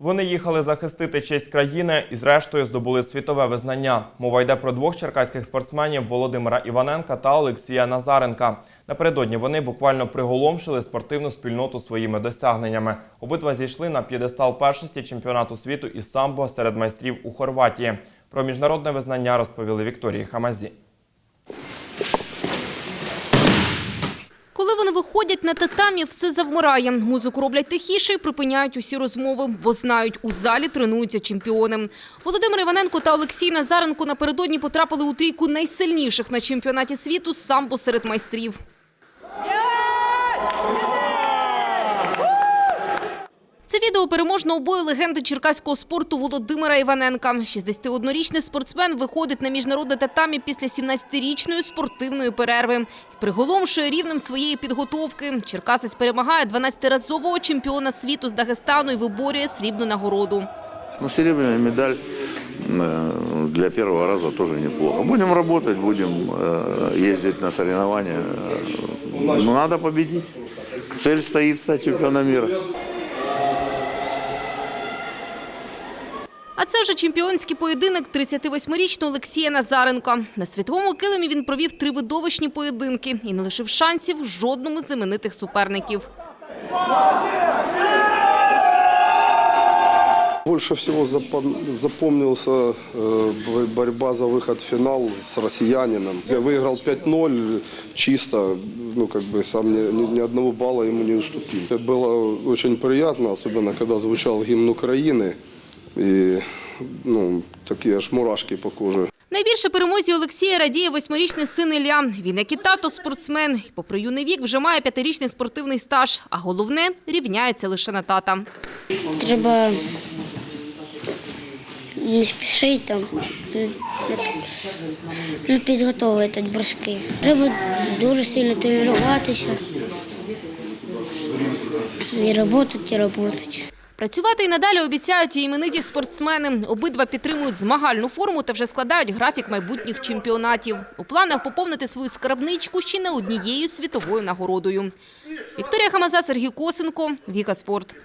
Вони їхали захистити честь країни і, зрештою, здобули світове визнання. Мова йде про двох черкаських спортсменів Володимира Іваненка та Олексія Назаренка. Напередодні вони буквально приголомшили спортивну спільноту своїми досягненнями. Обидва зійшли на п'єдестал першості чемпіонату світу із самбо серед майстрів у Хорватії. Про міжнародне визнання розповіли Вікторії Хамазі. Коли вони виходять на татамі, все завмирає. Музику роблять тихіше і припиняють усі розмови, бо знають, у залі тренуються чемпіони. Володимир Іваненко та Олексій Назаренко напередодні потрапили у трійку найсильніших на чемпіонаті світу сам самбо серед майстрів. відео переможного бою легенди черкаського спорту Володимира Іваненка. 61-річний спортсмен виходить на міжнародне татамі після 17-річної спортивної перерви. І приголомшує рівнем своєї підготовки. Черкасець перемагає 12-разового чемпіона світу з Дагестану і виборює срібну нагороду. Ну, серебряная медаль э, для первого раза тоже неплохо. Будем работать, будем э, ездить на соревнования. Э, Но надо победить. Цель стоит стать чемпионом мира. А це вже чемпіонський поєдинок 38-річного Олексія Назаренка. На світовому килимі він провів три видовищні поєдинки і не лишив шансів жодному з іменитих суперників. Больше всего запом- запомнился э, бо- борьба за выход в финал с россиянином. Я выиграл 5-0 чисто, ну как бы сам ни, ни- ни одного балла ему не уступил. Это было очень приятно, особенно когда звучал гимн Украины. И ну, такие аж мурашки по коже. Найбільше перемозі Олексія радіє восьмирічний син Ілля. Він, як і тато, спортсмен. Попри юний вік, вже має п'ятирічний спортивний стаж. А головне – рівняється лише на тата. Треба не спішити там, ну, підготовити броски. Треба дуже сильно тренуватися і працювати, і працювати. Працювати і надалі обіцяють і імениті спортсмени. Обидва підтримують змагальну форму та вже складають графік майбутніх чемпіонатів. У планах поповнити свою скарбничку ще не однією світовою нагородою. Вікторія Хамаза, Сергій Косенко, Віка Спорт.